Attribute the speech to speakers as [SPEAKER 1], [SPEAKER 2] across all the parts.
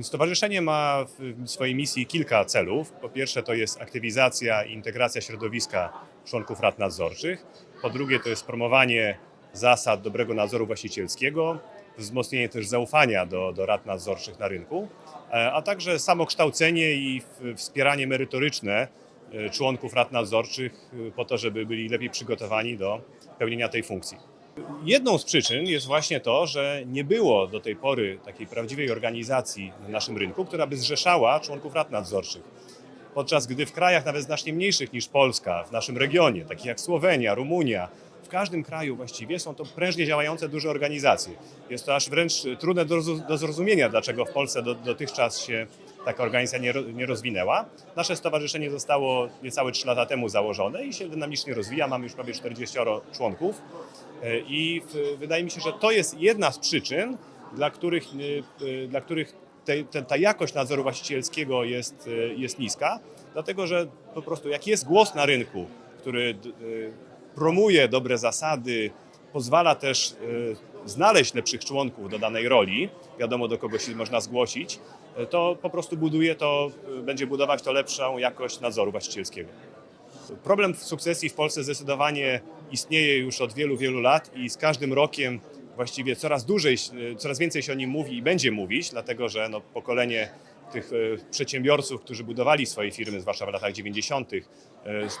[SPEAKER 1] Stowarzyszenie ma w swojej misji kilka celów. Po pierwsze to jest aktywizacja i integracja środowiska członków rad nadzorczych. Po drugie to jest promowanie zasad dobrego nadzoru właścicielskiego, wzmocnienie też zaufania do, do rad nadzorczych na rynku, e, a także samokształcenie i wspieranie merytoryczne e, członków rad nadzorczych e, po to, żeby byli lepiej przygotowani do pełnienia tej funkcji. Jedną z przyczyn jest właśnie to, że nie było do tej pory takiej prawdziwej organizacji na naszym rynku, która by zrzeszała członków rad nadzorczych. Podczas gdy w krajach nawet znacznie mniejszych niż Polska, w naszym regionie, takich jak Słowenia, Rumunia, w każdym kraju właściwie są to prężnie działające duże organizacje. Jest to aż wręcz trudne do, do zrozumienia, dlaczego w Polsce do, dotychczas się taka organizacja nie, nie rozwinęła. Nasze stowarzyszenie zostało niecałe 3 lata temu założone i się dynamicznie rozwija. Mamy już prawie 40 członków. E, I wydaje mi się, że to jest jedna z przyczyn, dla których, y, y, dla których te, te, ta jakość nadzoru właścicielskiego jest, jest niska, dlatego że po prostu jak jest głos na rynku, który promuje dobre zasady, pozwala też znaleźć lepszych członków do danej roli, wiadomo do kogo się można zgłosić, to po prostu buduje to, będzie budować to lepszą jakość nadzoru właścicielskiego. Problem sukcesji w Polsce zdecydowanie istnieje już od wielu, wielu lat i z każdym rokiem właściwie coraz dłużej, coraz więcej się o nim mówi i będzie mówić, dlatego że no, pokolenie tych e, przedsiębiorców, którzy budowali swoje firmy, zwłaszcza w latach 90., e,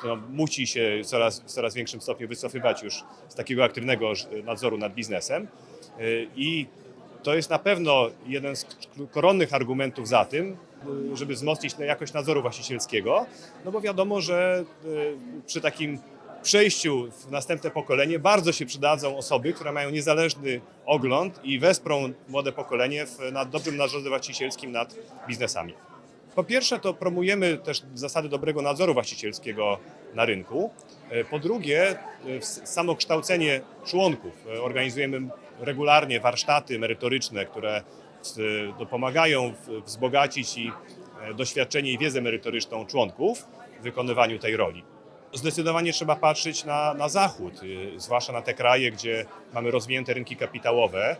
[SPEAKER 1] no, musi się coraz, w coraz większym stopniu wycofywać już z takiego aktywnego nadzoru nad biznesem. E, I to jest na pewno jeden z koronnych argumentów za tym, żeby wzmocnić jakość nadzoru właścicielskiego, no bo wiadomo, że y, przy takim przejściu w następne pokolenie bardzo się przydadzą osoby, które mają niezależny ogląd i wesprą młode pokolenie w, nad dobrym nadzorze właścicielskim nad biznesami. Po pierwsze, to promujemy też zasady dobrego nadzoru właścicielskiego na rynku. E, Po drugie, e, w- samokształcenie członków. E, Organizujemy regularnie warsztaty merytoryczne, które pomagają w- wzbogacić i e, doświadczenie i wiedzę merytoryczną członków w wykonywaniu tej roli. Zdecydowanie trzeba patrzeć na, na zachód, y, zwłaszcza na te kraje, gdzie mamy rozwinięte rynki kapitałowe,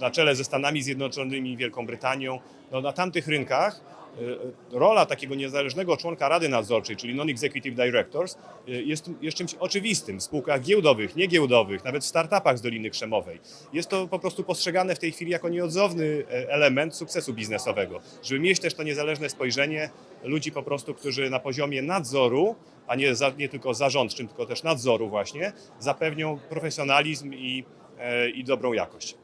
[SPEAKER 1] na czele ze Stanami Zjednoczonymi i Wielką Brytanią. No, na tamtych rynkach y, rola takiego niezależnego członka Rady Nadzorczej, czyli non-executive directors, y, jest, jest czymś oczywistym w spółkach giełdowych, niegiełdowych, nawet w startupach z Doliny Krzemowej. Jest to po prostu postrzegane w tej chwili jako nieodzowny e, element sukcesu biznesowego, żeby mieć też to niezależne spojrzenie ludzi po prostu, którzy na poziomie nadzoru, a nie, za, nie tylko zarządczym, tylko też nadzoru właśnie, zapewnią profesjonalizm i, e, i dobrą jakość.